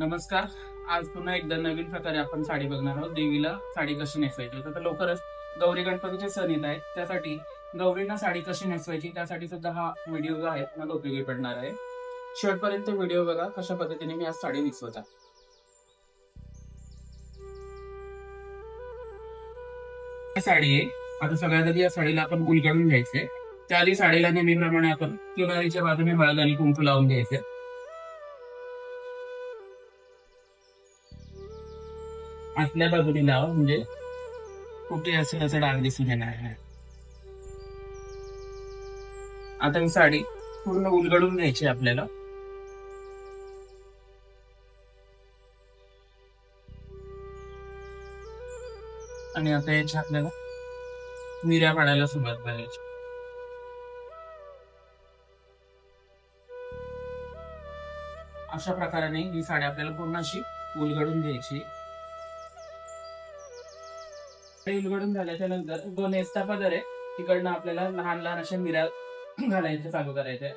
नमस्कार. आज पुन्हा एकदा नवीन प्रकारे आपण साडी बघणार आहोत. देवीला साडी कशी नेसवायची? तर लवकरच गौरी गणपतीचे सण येत आहेत. त्यासाठी गौरींना साडी कशी नेसवायची? त्यासाठी सुद्धा हा व्हिडिओ जो आहे मला उपयोगी पडणार आहे. शेवटपर्यंत व्हिडिओ बघा कशा पद्धतीने मी आज साडी नेसवत आहे. साडी आहे. आता सगळ्यात आधी या साडीला आपण उलगडून घ्यायचे. त्या आधी साडीला नेहमीप्रमाणे आपण किनारीच्या बाजूने हळद आणि कुंकू लावून घ्यायचे. आतल्या बाजूने लावा म्हणजे कुठे असेल असं डाग दिसून येणार आहे. आता ही साडी पूर्ण उलगडून घ्यायची आपल्याला. आणि आता याच्या आपल्याला मिऱ्या पाडायला सुरुवात करायची. अशा प्रकाराने ही साडी आपल्याला पूर्ण अशी उलगडून घ्यायची. ते उलगडून झाल्याच्यानंतर दोन एस्ता पदर आहे तिकडनं आपल्याला लहान लहान अशा मिऱ्या घालायच्या चालू करायच्या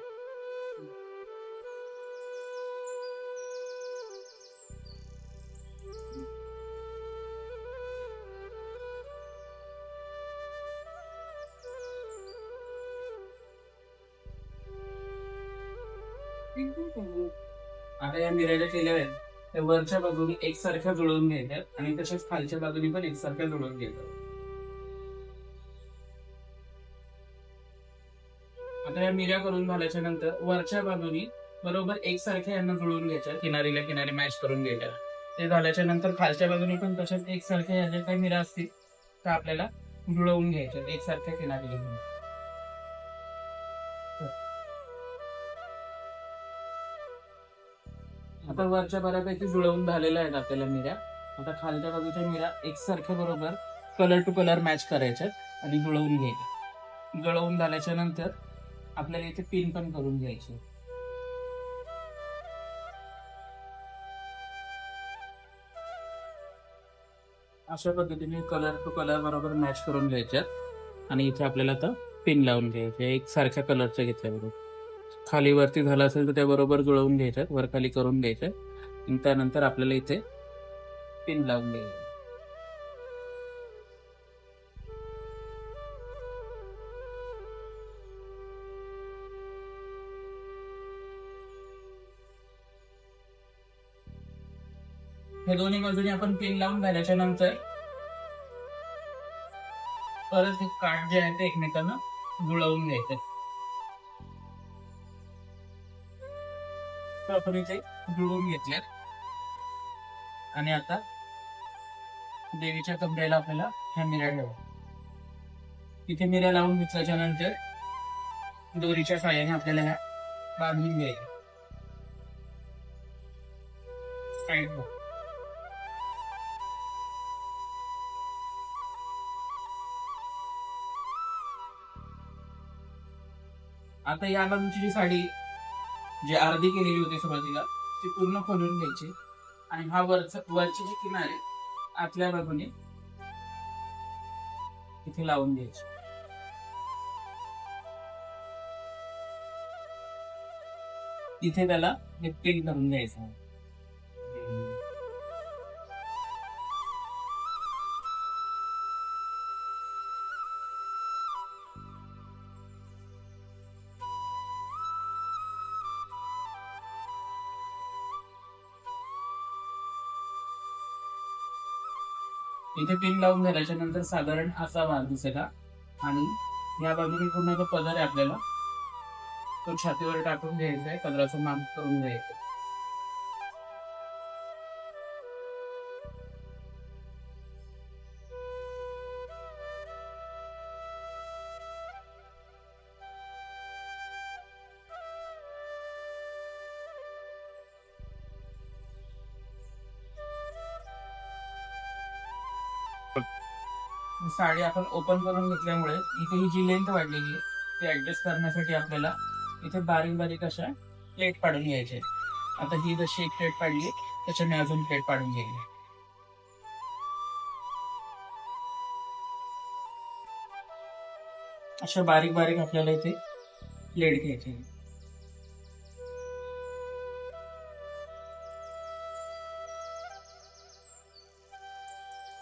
आता या मिऱ्या केल्या आहेत. त्या वरच्या बाजूनी एकसारख्या जुळवून घ्यायच्यात आणि तसेच खालच्या बाजूने पण एकसारख्या जुळवून घेतात. आता या मिऱ्या करून झाल्याच्यानंतर वरच्या बाजूनी बरोबर एकसारख्या यांना जुळवून घ्यायच्या किनारीला किनारी मॅच करून घ्यायच्या ते झाल्याच्यानंतर खालच्या बाजूने पण तशाच एकसारख्या या काही मिऱ्या असतील तर आपल्याला जुळवून घ्यायच्या एकसारख्या किनारीला. आता वरच्या बऱ्यापैकी जुळवून झालेल्या आहेत आपल्याला मिऱ्या. आता खालच्या बाजूच्या मिऱ्या एकसारख्या बरोबर कलर टू कलर मॅच करायच्या आणि जुळवून घ्यायच्या जुळवून झाल्याच्यानंतर आपल्याला इथे पिन पण करून घ्यायची अशा पद्धतीने कलर टू कलर बरोबर मॅच करून घ्यायच्यात आणि इथे आपल्याला आता पिन लावून घ्यायचे एक सारख्या कलरच्या घेतल्याबरोबर खाली वरती झाला असेल तर त्या बरोबर जुळवून घ्यायचं वर खाली करून घ्यायचं. आणि त्यानंतर आपल्याला इथे पिन लावून घ्यायचं हे दोन्ही बाजूने आपण पिन लावून झाल्याच्यानंतर परत हे काठ जे आहे ते एकमेकांना जुळवून घ्यायचं. तर जुळवून घेतले आणि आता देवीच्या कमरेला आपल्याला ह्या मिऱ्या ठेवा. तिथे मिऱ्या लावून घेतल्याच्या नंतर दोरीच्या साह्याने आपल्याला ह्या बांधून घ्यायच्या साईड आता या बाजूची जी साडी जे अर्धी केलेली होती सुरुवातीला ती पूर्ण खोलून घ्यायची. आणि हा वरचा वरचे जे किनारे आतल्या बाजूने इथे लावून घ्यायची. इथे त्याला पिन करून घ्यायचं. इथे पिन लावून झाल्याच्यानंतर साधारण असा भाग दिसेला आणि या बाजूने पूर्ण जो पदर आहे आपल्याला तो छातीवर टाकून घ्यायचा आहे पदराचं माप करून घ्यायचं साडी आपण ओपन करून घेतल्यामुळे इथे ही जी लेंथ वाढलेली आहे ती ॲडजस्ट करण्यासाठी आपल्याला इथे बारीक बारीक अशा प्लेट पाडून घ्यायचे आता ही जशी एक प्लेट पाडली त्याच्याने अजून प्लेट पाडून घ्यायची अशा बारीक बारीक आपल्याला इथे प्लेट घ्यायची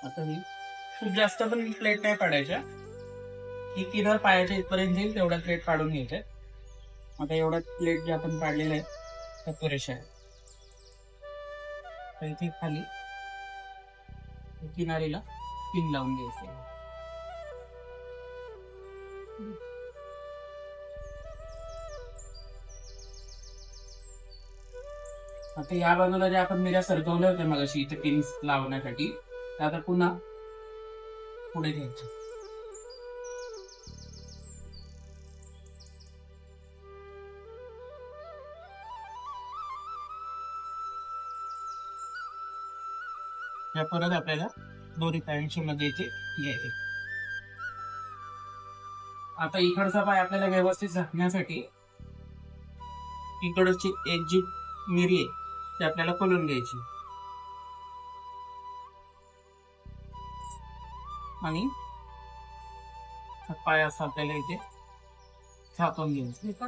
आता ही खूप जास्त पण प्लेट नाही पाडायच्या ही किनार पायाच्या इथपर्यंत येईल तेवढ्या प्लेट काढून घ्यायच्या आता एवढ्या प्लेट जे आपण पाडलेल्या आहेत त्या पुरेशा आहेत तर इथे खाली किनारीला पिन लावून घ्यायचे आता या बाजूला जे आपण मिऱ्या सरकवल्या होत्या मग अशी इथे पिन्स लावण्यासाठी त्या आता पुन्हा पुढे घ्यायचं. परत आपल्याला दोन्ही पॅन्टच्या मध्ये इथे घ्यायचे. आता इकडचा पाय आपल्याला व्यवस्थित झाकण्यासाठी इकडची एक जी मिरी आहे ती आपल्याला खोलून घ्यायची. आणि पाय असा आपल्याला इथे झाकून घ्यायचं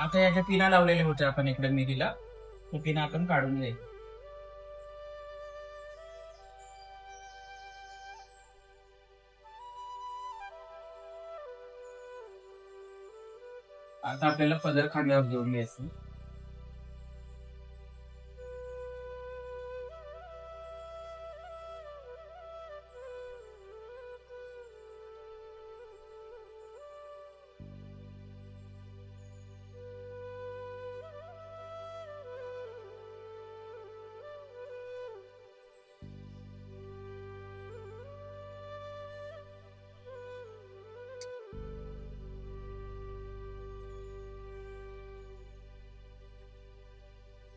आता याच्या पिना लावलेल्या होत्या आपण इकडे मिरीला. तो पिना आपण काढून घ्यायचा. आता आपल्याला पदर खांद्यावर घेऊन घ्यायचं.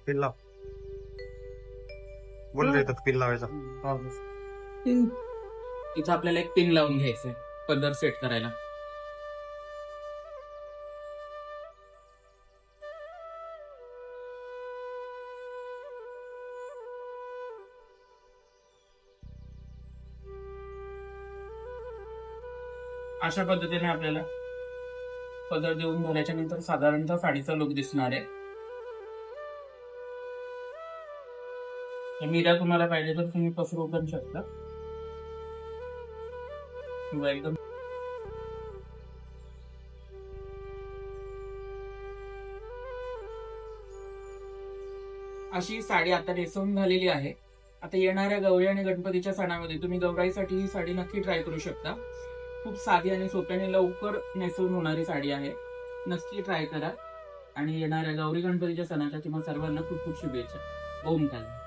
पिन लाव बोल देतात पिन लावायचा इथं आपल्याला एक पिन लावून घ्यायचंय पदर सेट करायला. अशा पद्धतीने आपल्याला पदर देऊन झाल्याच्यानंतर साधारणतः साडीचा लुक दिसणार आहे. या तुम्हाला पाहिजे तर तुम्ही पसरू पण शकता. किंवा एकदम अशी साडी आता नेसवून झालेली आहे. आता येणाऱ्या गौरी आणि गणपतीच्या सणामध्ये तुम्ही गौराईसाठी ही साडी नक्की ट्राय करू शकता. खूप साधी आणि सोप्याने लवकर नेसवून होणारी साडी आहे. नक्की ट्राय करा. आणि येणाऱ्या गौरी गणपतीच्या सणाच्या तुम्हाला सर्वांना खूप खूप शुभेच्छा. ओम काल.